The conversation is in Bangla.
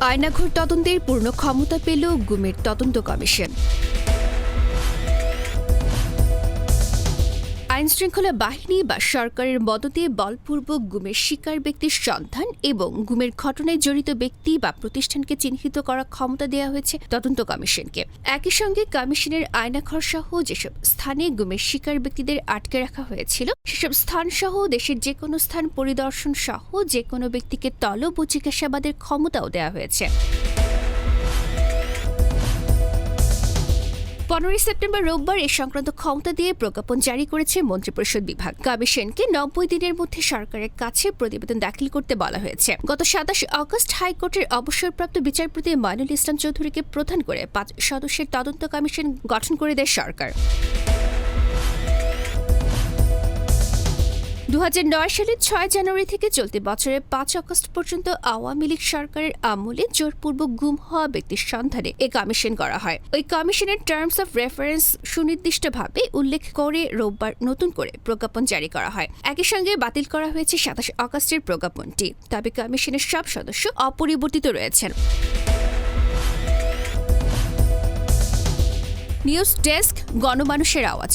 আয়নাঘর তদন্তের পূর্ণ ক্ষমতা পেল গুমের তদন্ত কমিশন। আইন শৃঙ্খলা বাহিনী বা সরকারের মদতে বলপূর্বক গুমের শিকার ব্যক্তির সন্ধান এবং গুমের ঘটনায় জড়িত ব্যক্তি বা প্রতিষ্ঠানকে চিহ্নিত করার ক্ষমতা দেওয়া হয়েছে তদন্ত কমিশনকে। একই সঙ্গে কমিশনের আয়নাঘর সহ যেসব স্থানে গুমের শিকার ব্যক্তিদের আটকে রাখা হয়েছিল, সেসব স্থান সহ দেশের যে কোনো স্থান পরিদর্শন সহ যে কোনো ব্যক্তিকে তলব ও জিজ্ঞাসাবাদের ক্ষমতাও দেওয়া হয়েছে। পনেরোই সেপ্টেম্বর রোববার এ সংক্রান্ত ক্ষমতা দিয়ে প্রজ্ঞাপন জারি করেছে মন্ত্রিপরিষদ বিভাগ। কাবি সেনকে নব্বই দিনের মধ্যে সরকারের কাছে প্রতিবেদন দাখিল করতে বলা হয়েছে। গত সাতাশ আগস্ট হাইকোর্টের অবসরপ্রাপ্ত বিচারপতি মাইনুল ইসলাম চৌধুরীকে প্রধান করে পাঁচ সদস্যের তদন্ত কমিশন গঠন করে দেয় সরকার। দু হাজার নয় সালের ছয় জানুয়ারি থেকে চলতি বছরের পাঁচ আগস্ট পর্যন্ত আওয়ামী লীগ সরকারের আমলে জোরপূর্বক গুম হওয়া ব্যক্তির সন্ধানে এই কমিশন করা হয়। ওই কমিশনের টার্মস অফ রেফারেন্স সুনির্দিষ্টভাবে উল্লেখ করে রোববার নতুন করে প্রজ্ঞাপন জারি করা হয়। একই সঙ্গে বাতিল করা হয়েছে সাতাশ আগস্টের প্রজ্ঞাপনটি। তবে কমিশনের সব সদস্য অপরিবর্তিত রয়েছেন। নিউজ ডেস্ক, গণমানুষের আওয়াজ।